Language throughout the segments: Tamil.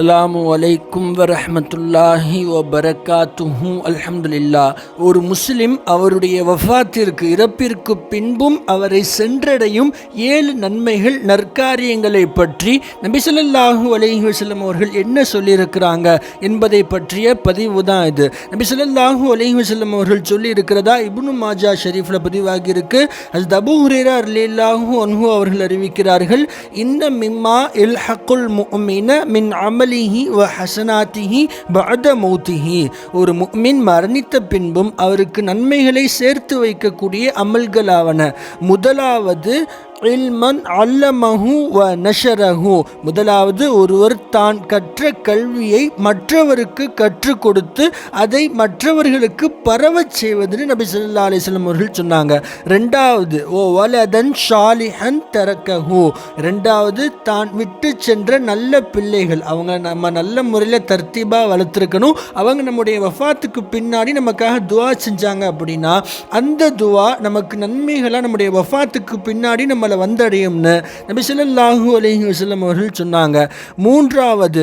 அஸ்ஸலாமு அலைக்கும் வரஹ்மத்துல்லாஹி வபரகாத்துஹு அல்ஹம்துலில்லா ஒரு முஸ்லிம் அவருடைய வஃபாத்திற்கு இறப்பிற்கு பின்பும் அவரை சென்றடையும் ஏழு நன்மைகள் நற்காரியங்களை பற்றி நபி ஸல்லல்லாஹு அலைஹி அவர்கள் என்ன சொல்லியிருக்கிறாங்க என்பதை பற்றிய பதிவு தான் இது. நபி ஸல்லல்லாஹு அலைஹி அவர்கள் சொல்லியிருக்கிறதா இப்னு மாஜா ஷெரீஃபில் பதிவாகியிருக்கு. அது தபு ஹுரேரா அல்லாஹூ அன்ஹூ அவர்கள் அறிவிக்கிறார்கள் இன்ன மிம்மா இல் ஹக்குல் முஃமின மின் அமலிஹி வ ஹசனாத்திஹி பஅத மௌத்திஹி. ஒரு முக்மின் மரணித்த பின்பும் அவருக்கு நன்மைகளை சேர்த்து வைக்கக்கூடிய அமல்களாவன முதலாவது இல்மன் அல்லமஹு வ நஷரஹு. முதலாவது ஒருவர் தான் கற்ற கல்வியை மற்றவருக்கு கற்றுக் கொடுத்து அதை மற்றவர்களுக்கு பரவச் செய்வதுன்னு நபி சொல்லா அலிஸ்லம் அவர்கள் சொன்னாங்க. ரெண்டாவது ஓ வலதன் ஷாலிஹன் தரக்கஹு. ரெண்டாவது தான் விட்டு சென்ற நல்ல பிள்ளைகள். அவங்க நம்ம நல்ல முறையில் தர்த்தீபாக வளர்த்துருக்கணும். அவங்க நம்முடைய வஃபாத்துக்கு பின்னாடி நமக்காக துவா செஞ்சாங்க அப்படின்னா அந்த துவா நமக்கு நன்மைகளாக நம்முடைய வஃபாத்துக்கு பின்னாடி நம்ம உங்களை வந்தடையும்னு நபி சொல்லாஹூ அலிஹி வசலம் அவர்கள் சொன்னாங்க. மூன்றாவது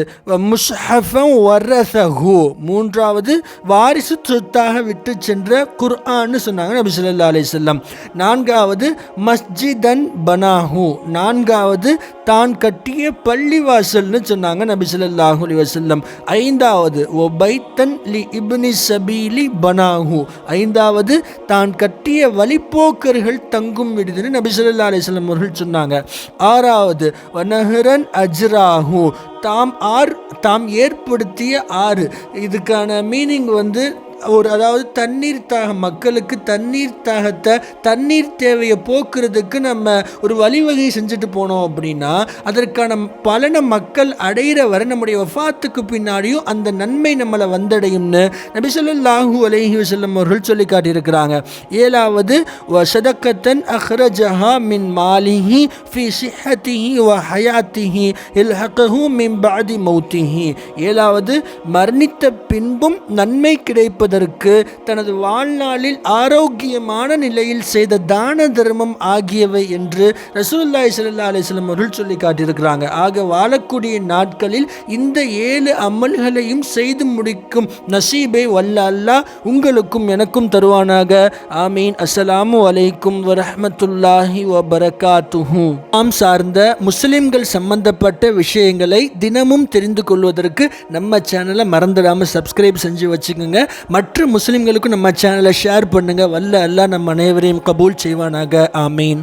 முஸ்ஹஃபம் வரசஹு மூன்றாவது வாரிசு சொத்தாக விட்டு சென்ற குர்ஆன்னு சொன்னாங்க நபி சொல்லா அலைஹி வஸல்லம். நான்காவது மஸ்ஜிதன் பனாஹு. நான்காவது தான் கட்டிய பள்ளிவாசல்னு சொன்னாங்க நபி ஸல்லல்லாஹு அலி வசல்லம் ஐந்தாவது ஓ பைத்தன் லி இப்னி சபீலி பனாஹு. ஐந்தாவது தான் கட்டிய வழிப்போக்கர்கள் தங்கும் விடுதுன்னு நபி சொல்லா அலைஹி வஸல்லம் அவர்கள் சொன்னாங்க. ஆறாவது வனஹரன் அஜ்ராஹூ. தாம் ஆர் தாம் ஏற்படுத்திய ஆறு. இதுக்கான மீனிங் வந்து ஒரு அதாவது தண்ணீர் தாகம் மக்களுக்கு தண்ணீர் தாகத்தை தண்ணீர் தேவையை போக்குறதுக்கு நம்ம ஒரு வழிவகை செஞ்சுட்டு போனோம் அப்படின்னா அதற்கான பலனை மக்கள் அடையிற வரை நம்முடைய வஃபாத்துக்கு பின்னாடியும் அந்த நன்மை நம்மளை வந்தடையும்னு நபி சொல்லாஹூ அலஹி வசல்லம் அவர்கள் சொல்லி காட்டியிருக்கிறாங்க. ஏழாவது வசதக்கத்தன் அஹ்ரஜஹா மின் மாலிஹி ஃபி சிஹத்திஹி வ ஹயாத்திஹி இல்ஹகஹு மின் பாதி மௌத்திஹி. ஏழாவது மரணித்த பின்பும் நன்மை கொடுப்பதற்கு தனது வாழ்நாளில் ஆரோக்கியமான நிலையில் செய்த தான தர்மம் ஆகியவை என்று ரசூல்லாய் சல்லா அலிஸ்லம் அவர்கள் சொல்லி காட்டியிருக்கிறாங்க. ஆக வாழக்கூடிய நாட்களில் இந்த ஏழு அமல்களையும் செய்து முடிக்கும் நசீபை வல்ல அல்லா உங்களுக்கும் எனக்கும் தருவானாக. ஆமீன். அஸ்ஸலாமு அலைக்கும் வரஹ்மத்துல்லாஹி வபரகாத்துஹூ. நாம் சார்ந்த முஸ்லிம்கள் சம்பந்தப்பட்ட விஷயங்களை தினமும் தெரிந்து கொள்வதற்கு நம்ம சேனலை மறந்துடாமல் சப்ஸ்கிரைப் செஞ்சு வச்சுக்கோங்க. மற்ற முஸ்லீம்களுக்கும் நம்ம சேனலை ஷேர் பண்ணுங்கள் வல்ல அல்லாஹ் நம்ம அனைவரையும் கபூல் செய்வானாக. ஆமீன்.